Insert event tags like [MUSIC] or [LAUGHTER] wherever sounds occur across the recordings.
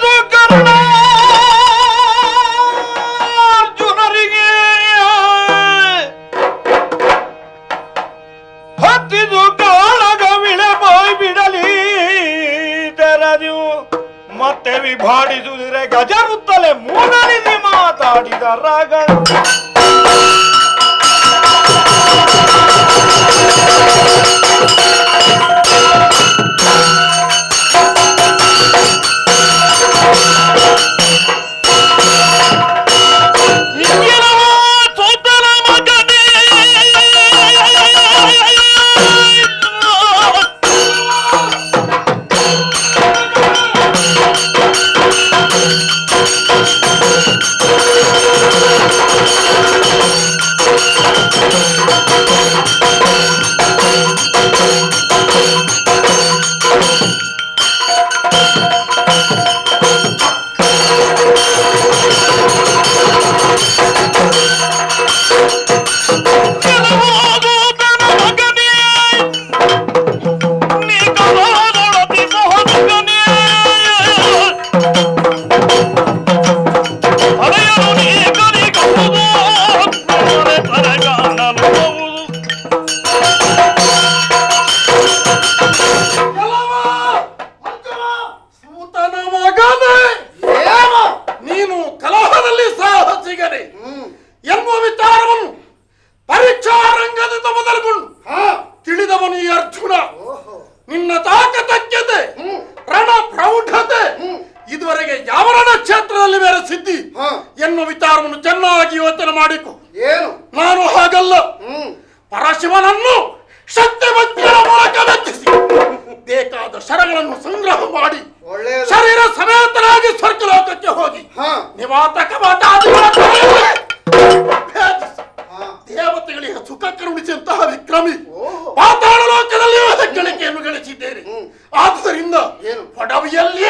ಹತ್ತಿದು ಕರ್ಣ ಎನ್ನುವ ವಿಚಾರವನ್ನು ಚೆನ್ನಾಗಿ ಯೋಚನೆ ಮಾಡಿಕೊ. ಏನು? ನಾನು ಹಾಗಲ್ಲ. ಪರಶಿವನನ್ನು ಶಕ್ತಿ ಮೂಲಕ ಮೆಚ್ಚಿಸಿ. ಬೇಕಾದ ಶರಗಳನ್ನು ಸಂಗ್ರಹ ಮಾಡಿ. ಶರೀರ ಸಮೇತನಾಗಿ ಸ್ವರ್ಗಲೋಕಕ್ಕೆ ಹೋಗಿ. ಹಾ. ನಿವಾತಕ ಹಾ. ದೇವತೆಗಳಿಗೆ ಸುಖ ಕರುಣಿಸಿದಂತಹ ವಿಕ್ರಮಿ. ಪಾತಾಳ ಲೋಕದಲ್ಲಿ ಹೆಗ್ಗಳಿಕೆಯನ್ನು ಗಳಿಸಿದ್ದೇನೆ. ಆದ್ದರಿಂದ ಏನು? ಪಡವಿಯಲ್ಲಿಯೇ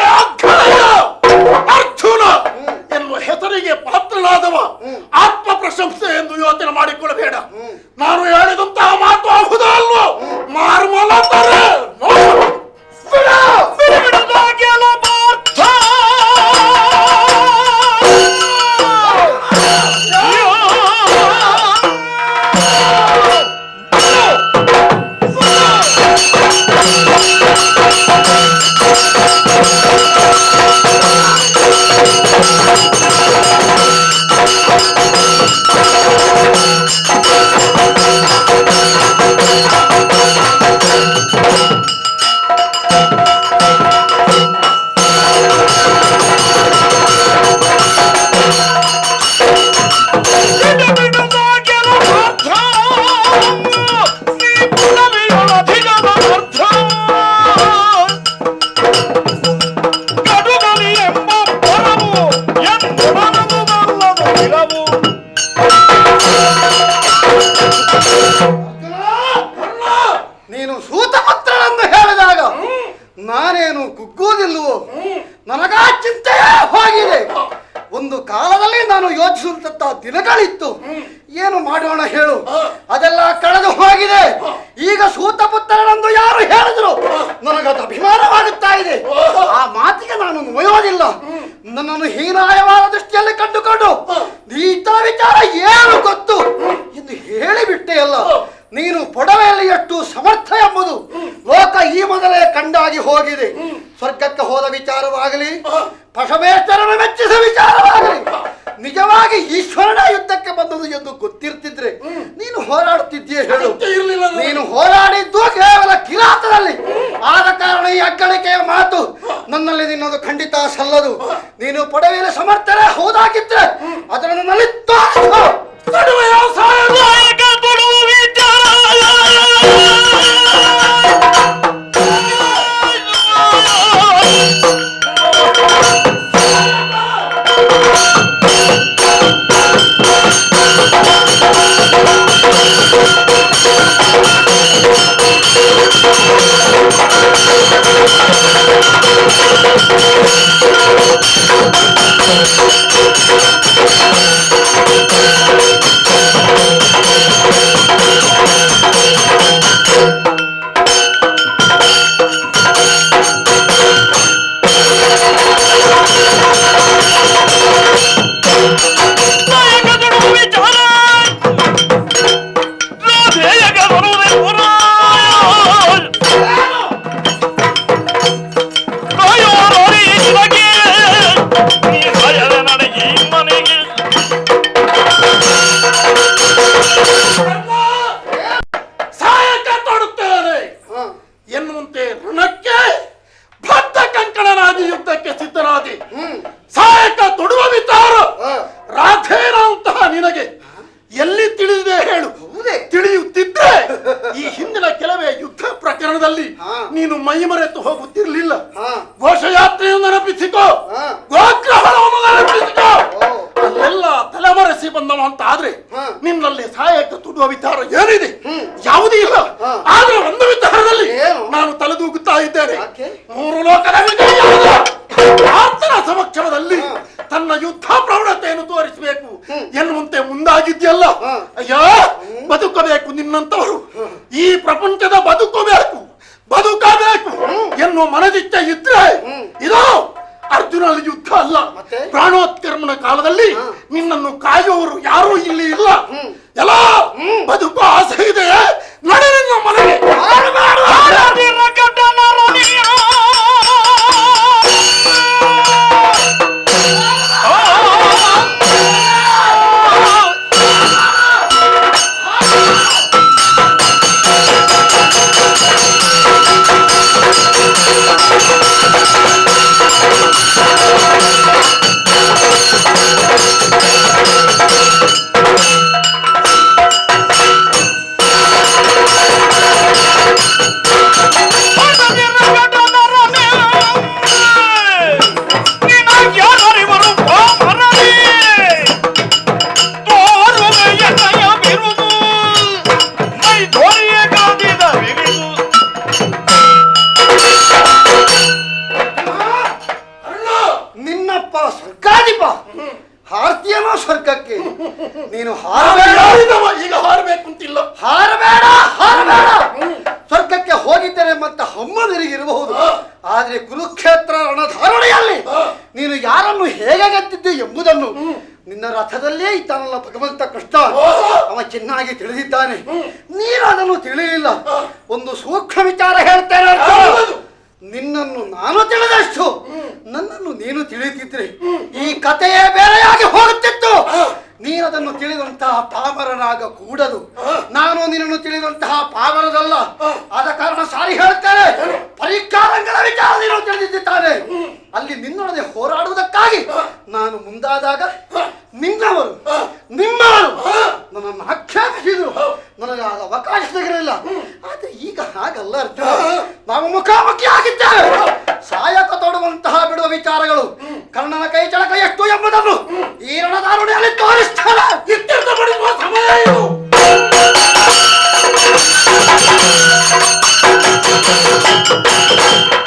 ನಾನೇನು ಕುಗ್ಗುವುದಿಲ್ಲವೋ? ನನಗಾ ಚಿಂತೆಯೇ ಹೋಗಿದೆ ಒಂದು ಕಾಲದಲ್ಲಿ ನಾನು ಯೋಚಿಸುವಂತ ದಿನಗಳಿತ್ತು. ಏನು ಮಾಡೋಣ ಹೇಳು. ಅದೆಲ್ಲ ಕಳೆದು ಹೋಗಿದೆ. ಈಗ ಸೂತಪುತ್ರನೆಂದು ಯಾರು ಹೇಳಿದ್ರು? ನನಗದು ಅಭಿಮಾನವಾಗುತ್ತಾ ಇದೆ. ಆ ಮಾತಿಗೆ ನಾನು ನೋಯೋದಿಲ್ಲ ನನ್ನನ್ನು ಹೀನಾಯವಾದ ದೃಷ್ಟಿಯಲ್ಲಿ ಕಂಡುಕೊಂಡು ಈತ ವಿಚಾರ ಏನು ಗೊತ್ತು? ಎಂದು ಹೇಳಿಬಿಟ್ಟೆ ಅಲ್ಲ. ನೀನು ಪೊಡವೆಯಲ್ಲಿ ಎಷ್ಟು ಸಮರ್ಥ ಎಂಬುದು ಲೋಕ ಈ ಮೊದಲೇ ಕಂಡಾಗಿ ಹೋಗಿದೆ. ಸ್ವರ್ಗಕ್ಕೆ ಹೋದ ವಿಚಾರವಾಗಲಿ ಪಶಮೇಶ್ವರನ ಮೆಚ್ಚಿದ ವಿಚಾರವಾಗಲಿ ನಿಜವಾಗಿ ಈಶ್ವರನ ಯುದ್ಧಕ್ಕೆ ಬಂದದು ಎಂದು ಗೊತ್ತಿರ್ತಿದ್ರೆ ನೀನು ಹೋರಾಡುತ್ತಿದ್ದೀಯ ಹೇಳು. ನೀನು. ಹೋರಾಡಿದ್ದು ಕೇವಲ ಕಿರಾತದಲ್ಲಿ ಆದ ಕಾರಣ ಈ ಅಗ್ಗಳಿಕೆಯ ಮಾತು ನನ್ನಲ್ಲಿ ನಿನ್ನದು ಖಂಡಿತ ಸಲ್ಲದು. ನೀನು ಪೊಡವೆಯಲ್ಲಿ ಸಮರ್ಥನೆ ಹೌದಾಗಿದ್ರೆ ಪ್ರಕರಣದಲ್ಲಿ ನೀನು ನೀನು ಮೈಮರೆತು ಹೋಗುತ್ತಿರಲಿಲ್ಲ. ಘೋಷಯಾತ್ರೆಯನ್ನು ನೆನಪಿಸಿಕೋ. ಗೋಗ್ರಹಣವನ್ನು ನೆನಪಿಸಿಕೋ. ಎಲ್ಲ ತಲೆಮರೆಸಿ ಬಂದವ ಅಂತ ಆದ್ರೆ ನಿನ್ನಲ್ಲಿ ಸಹಾಯಕ ತುಡುವ ವಿಚಾರ ಏನಿದೆ? ಯಾವುದೇ ಇಲ್ಲ. ಆದ್ರೆ ಒಂದು ವಿಚಾರದಲ್ಲಿ ನಾನು ತಲೆದೂಗುತ್ತಾ ಇದ್ದೇನೆ. ಮೂರು ಲೋಕದ ಆತನ ಸಮಕ್ಷಮದಲ್ಲಿ ತನ್ನ ಯುದ್ಧ ಪ್ರವಣತೆಯನ್ನು ತೋರಿಸಬೇಕು ಎನ್ನುವಂತೆ ಮುಂದಾಗಿದ್ಯಲ್ಲ? ಅಯ್ಯೋ れで言って ಅವ ತಿಳಿದಿದ್ದಾನೆ. ನೀನು ಅದನ್ನು ತಿಳಿಯಲಿಲ್ಲ. ಒಂದು ಸೂಕ್ಷ್ಮ ವಿಚಾರ ಹೇಳ್ತೇನೆ ನಿನ್ನನ್ನು ನಾನು ತಿಳಿದಷ್ಟು ನನ್ನನ್ನು ನೀನು ತಿಳಿಯುತ್ತಿದ್ರೆ ಈ ಕಥೆಯೇ ಬೇರೆಯಾಗಿ ಹೋಗುತ್ತಿತ್ತು. ನೀನದನ್ನು ತಿಳಿದಂತಹ ಪಾಮರನಾಗ ಕೂಡದು. ನಾನು ನಿನ್ನನ್ನು ತಿಳಿದಂತಹ ಪಾಮರದಲ್ಲ ಆದ ಕಾರಣ ಸಾರಿ ಹೇಳ್ತೇನೆ. ಪರಿಕಾರಗಳ ವಿಚಾರ ನೀನು ತಿಳಿದಿದ್ದಾನೆ ಅಲ್ಲಿ ನಿನ್ನೊಡನೆ ಹೋರಾಡುವುದಕ್ಕಾಗಿ ನಾನು ಮುಂದಾದಾಗ ನಿನ್ನವರು ನಿಮ್ಮವರು ನನ್ನನ್ನು ಆಕ್ಷೇಪಿಸಿದ್ರು ನನಗೆ ಅವಕಾಶ ಆದ್ರೆ ಈಗ ಹಾಗಲ್ಲ ಅರ್ಥ ನಾವು ಮುಖಾಮುಖಿ ಆಗಿದ್ದೇವೆ. ಸಾಯಕ ತೊಡುವಂತಹ ಬಿಡುವ ವಿಚಾರಗಳು. ಕರ್ಣನ ಕೈ ಚಳಕ ಎಷ್ಟು ಎಂಬುದನ್ನು ಈ ರಣದಾರುಣಿಯಲ್ಲಿ ತೋರಿಸ್ತಾರೆ. ಇತ್ಯರ್ಥಪಡಿಸುವ ಸಮಯ ಇದು. ಮಜರೆ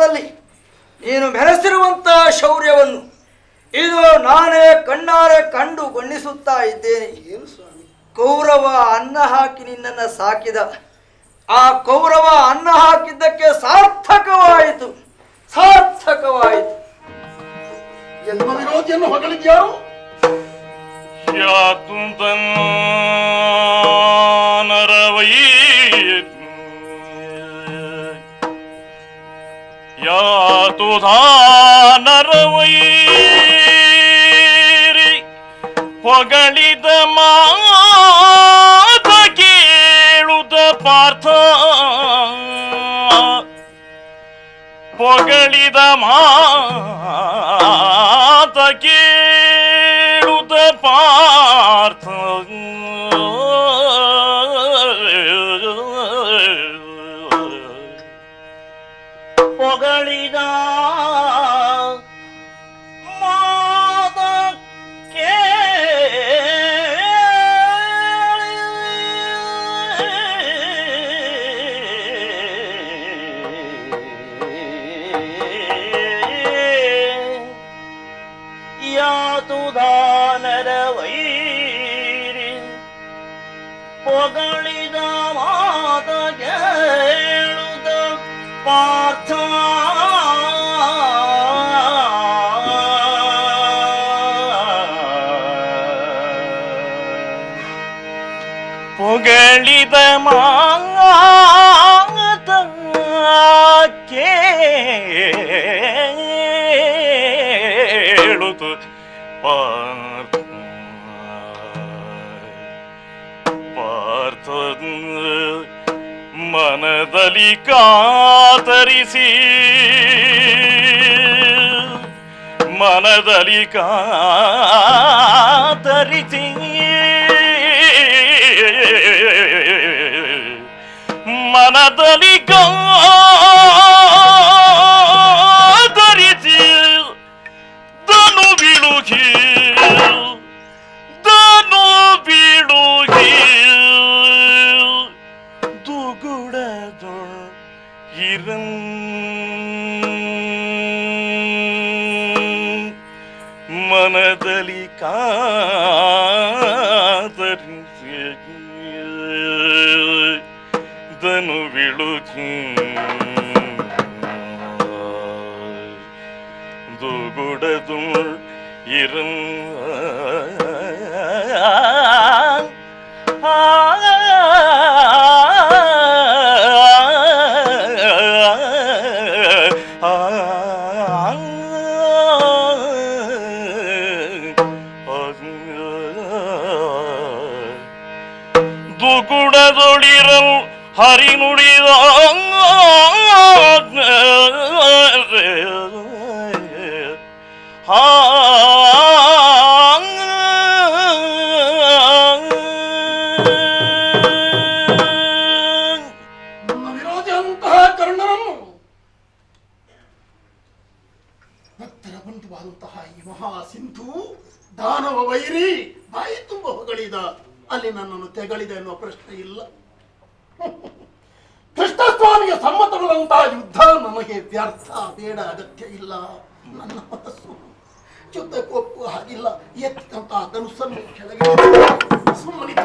ಕೋಲಾಹಲದಲ್ಲಿ ನೀನು ಮೆರೆಸಿರುವಂತಹ ಶೌರ್ಯವನ್ನು ಇದು ನಾನೇ ಕಣ್ಣಾರೆ ಕಂಡು ಬಣ್ಣಿಸುತ್ತಾ ಇದ್ದೇನೆ. ಏನು ಸ್ವಾಮಿ? ಕೌರವ ಅನ್ನ ಹಾಕಿ ನಿನ್ನನ್ನು ಸಾಕಿದ. ಆ ಕೌರವ ಅನ್ನ ಹಾಕಿದ್ದಕ್ಕೆ ಸಾರ್ಥಕವಾಯಿತು. ಸಾರ್ಥಕವಾಯಿತು. ಎನ್ನ ವಿರೋಧಿಯನ್ನು ಹೊಗಳಿದ್ಯಾರು? ಯಾತು ನರವೈ ಯಾತು ನರವೈರಿ ಹೊಗಳಿದ ಮಾತ ಕೇಳುದ ಪಾರ್ಥ. ಹೊಗಳಿದ ಮಾತ ಕೇಳುದ ಪಾರ್ಥ. ಕೇಳಿ ಯಾತು ದಾನರ ವೈರಿ ಹೊಗಳಿದ ಮಾತ ಕೇಳುದ ಕಾತರಿಸಿ. ಮನದಲ್ಲಿ ಕಾತರಿಸಿ. ಮನದಲ್ಲಿ ಕಾತರಿಸಿ ಭಕ್ತರ ಬಂಧುವಾದಂತಹ ಈ ಮಹಾ ಸಿಂಧು ದಾನವ ವೈರಿ ಬಾಯಿ ತುಂಬ ಹೊಗಳಿದ ಅಲ್ಲಿ ನನ್ನನ್ನು ತೆಗಳಿದೆ ಎನ್ನುವ ಪ್ರಶ್ನೆ ಇಲ್ಲ [LAUGHS] ಕೃಷ್ಣಸ್ವಾಮಿಗೆ ಸಮ್ಮತವಾದಂತಹ ಯುದ್ಧ ನಮಗೆ ವ್ಯರ್ಥ, ಬೇಡ, ಅಗತ್ಯ ಇಲ್ಲ. ನನ್ನ ಮನಸ್ಸು ಜೊತೆ ಒಪ್ಪುವ ಹಾಗಿಲ್ಲ. ಎತ್ತಂತಹ ಧನುಸ್ಸನ್ನು ಕೆಳಗೆ ಸುಮ್ಮನಿದ್ದ